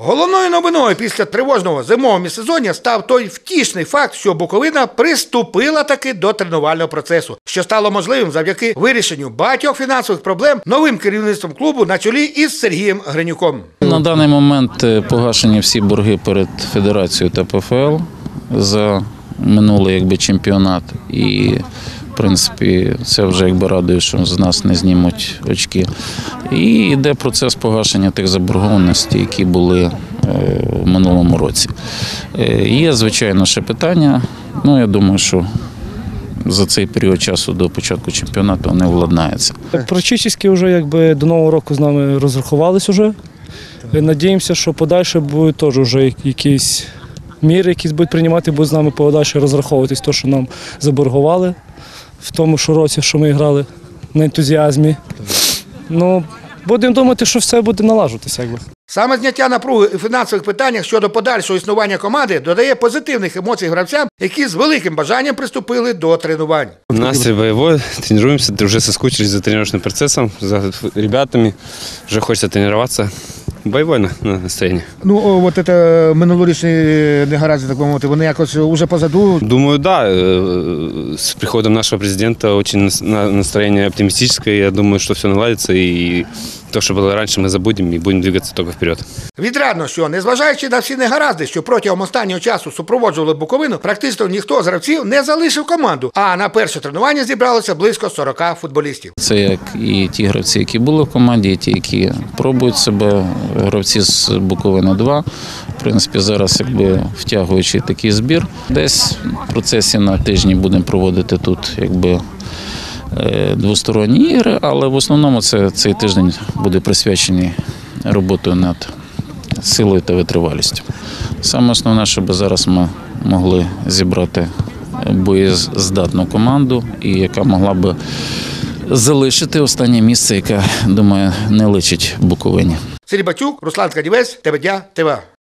Головною новиною після тривожного зимового міжсезоння став той втішний факт, що Буковина приступила таки до тренувального процесу, що стало можливим завдяки вирішенню багатьох фінансових проблем новим керівництвом клубу на чолі із Сергієм Гринюком. На даний момент е, погашені всі борги перед федерацією та ПФЛ за минулий якби, чемпіонат. І, принципі, це вже якби радує, що з нас не знімуть очки. І йде процес погашення тих заборгованостей, які були е, в минулому році. Е, Є, звичайно, ще питання. Ну, я думаю, що за цей період часу до початку чемпіонату вони владнаються. Практично вже якби до нового року з нами розрахувались уже. Надіємося, що подальше будуть теж вже якісь міри, які будуть приймати, будуть з нами подальше розраховуватись, то, що нам заборгували в тому що році, що ми грали на ентузіазмі. Ну, будемо думати, що все буде налажуватися. Якби. Саме зняття напруги у фінансових питаннях щодо подальшого існування команди додає позитивних емоцій гравцям, які з великим бажанням приступили до тренувань. Настрой боевой, тренируемся, уже соскучились за тренировочным процессом, за ребятами, уже хочется тренироваться. Боевое настроєння. Ну, от це минулорічні негаразди, так би мовити, вони якось уже позаду. Думаю, да, З с приходом нашего президента очень настроєння оптимістичне. настроение оптимистическое. Я думаю, что все наладится, и то, что было раньше, мы забудем и будем двигаться только вперед. Відрадно, що незважаючи на всі негаразди, що протягом останнього часу супроводжували Буковину, практично ніхто з гравців не залишив команду. А на перше тренування зібралося близько 40 футболістів. Це як і ті гравці, які були в команді, і ті, які пробують себе, гравці з Буковини 2. В принципі, зараз якби втягуючи такий збір. Десь в процесі на тижні будемо проводити тут якби двосторонні ігри, але в основному це, цей тиждень буде присвячений роботою над силою та витривалістю. Саме основне, щоб зараз ми могли зібрати боєздатну команду, і яка могла би залишити останнє місце, яке, думаю, не личить Буковині. Сергій Батюк, Руслан Кадівець, ТВА.